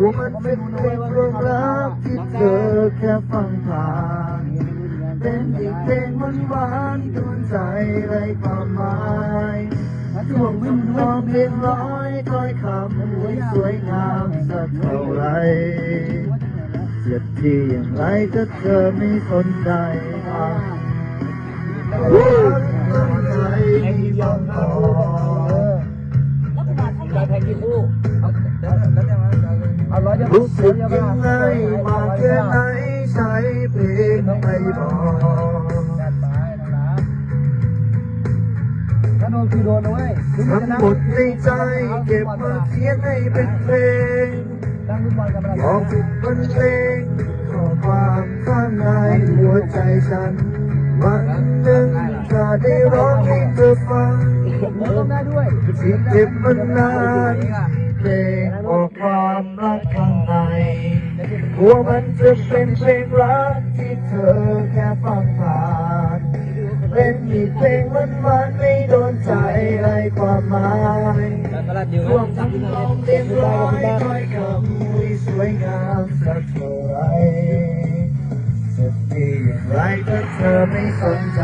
ว่ามันเป็นเพลงรื่องรักที่เธอแค่ฟังผ่านเป็นอีกเพลงหวานหวานๆดวนใจไรความหมายท่วงมันความเรียบร้อยถ้อยคำไว้สวยงามสักเท่าไรเจ็บที่อย่างไรถ้าเธอไม่สนใจ รู้สึกยังไงมาแค่ไหนใช้เพลงไม่บอกจัดไปนะถ้าโดนคือโดนนะเว้ยทั้งหมดในใจเก็บมาเขียนให้เป็นเพลงบอลกันมาออกบรรเลงขอความข้างในหัวใจฉันวันหนึ่งถ้าได้ร้องให้เธอฟังที่เก็บมันานเพลงออกวามา กลัวมันจะเป็นเพลงรักที่เธอแค่ฟังผ่านเป็นอีกเพลงมันมันไม่โดนใจไรความหมายตลาดเดียวรวมทั้งลองเรียบร้อยถ้อยคำคุยสวยงามสักเท่าไรจะดีอย่างไรถ้าเธอไม่สนใจ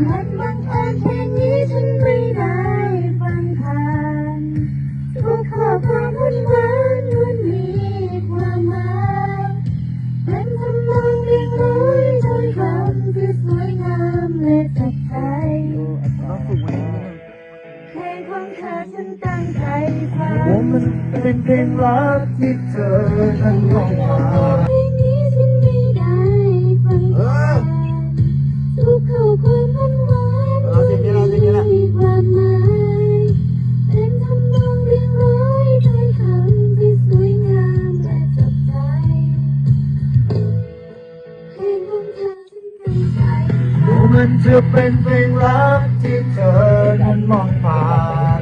เป็นวันบังเอิญเพลงนี้ฉันไม่ได้ฟังผ่านทุกข้อความหวานหวานล้วนมีความหมายเป็นทำนองเรียงร้อยถ้อยคำที่สวยงามและจับใจต้องฝึกไว้เพลงของเธอฉันตั้งใจฟังว่ามันเป็นเพลงรักที่เธอนั้นลองมา มันจะเป็นเพลงรักที่เธอนั้นมองผ่าน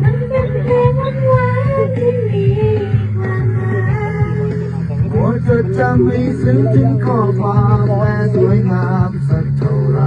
มันเป็นเพลงหวานที่มีความหมายโอ้จำไม่ซึ้งถึงข้อความแม้สวยงามสักเท่าไร